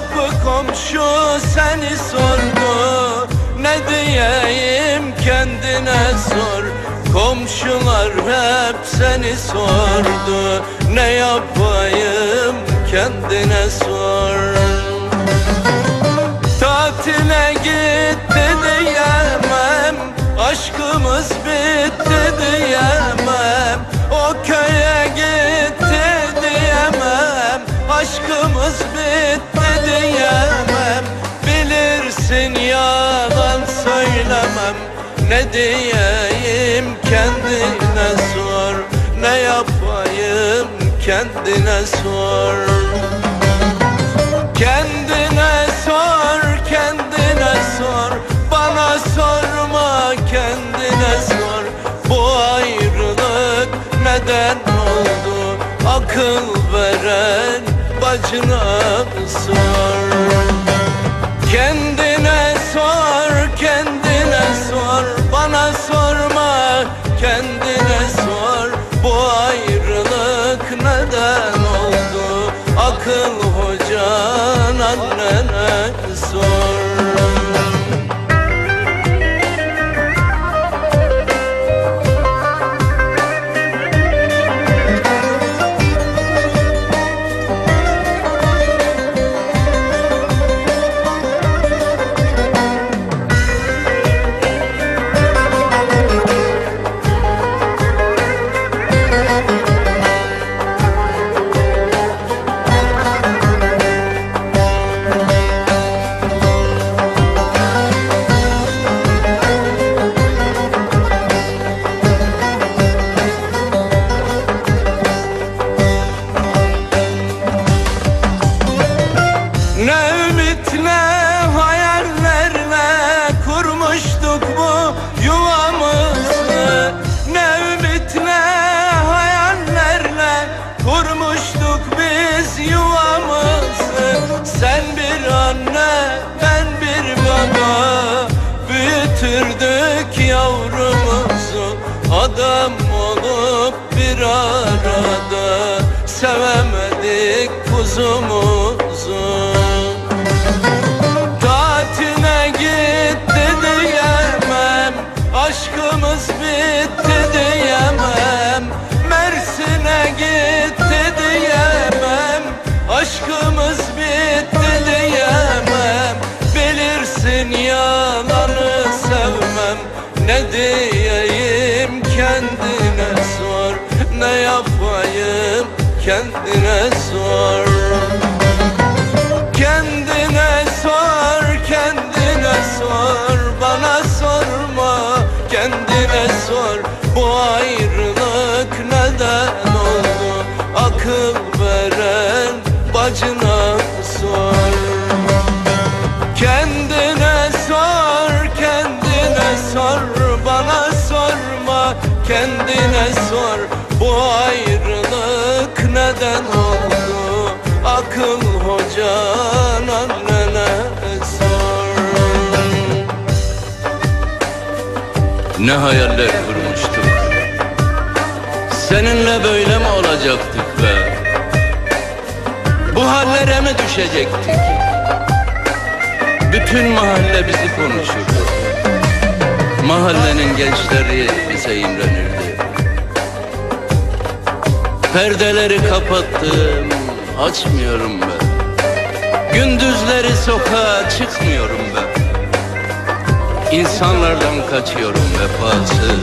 Kapı komşu seni sordu. Ne diyeyim kendine sor. Komşular hep seni sordu. Ne yapayım kendine sor. Tatile gitti diyemem. Aşkımız bitti diyemem Ne diyeyim kendine sor Ne yapayım kendine sor. Kendine sor, kendine sor Bana sorma, kendine sor. Bu ayrılık neden oldu? Akıl veren bacına sor? Kendine Bana sorma, kendine bir arada Sevemedik kuzumuzu. Tatile gitti diyemem Aşkımız bitti diyemem. Mersin'e gitti diyemem Aşkımız bitti diyemem. Bilirsin yalanı sevmem Ne diyeyim kendine sor Ne yapayım? Kendine sor. Kendine sor, kendine sor. Bana sorma, kendine sor. Bu ayrılık neden oldu? Akıl veren bacına sor. Kendine sor, kendine sor. Bana sorma, kendine sor Bu ayrılık neden oldu? Akıl hocan annene sor Ne hayaller kurmuştuk? Seninle böyle mi olacaktık be? Bu hallere mi düşecektik? Bütün mahalle bizi konuşurdu. Mahallenin gençleri bize imrenirdi Perdeleri kapattım Açmıyorum ben. Gündüzleri sokağa çıkmıyorum ben. İnsanlardan kaçıyorum vefasız.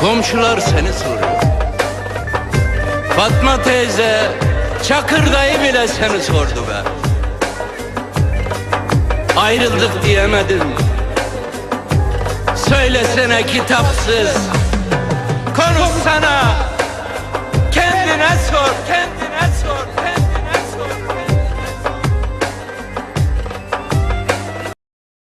Komşular seni soruyor. Fatma teyze Çakır dayı bile seni sordu be. Ayrıldık diyemedim. Söylesene kitapsız. Konuşsana the 10th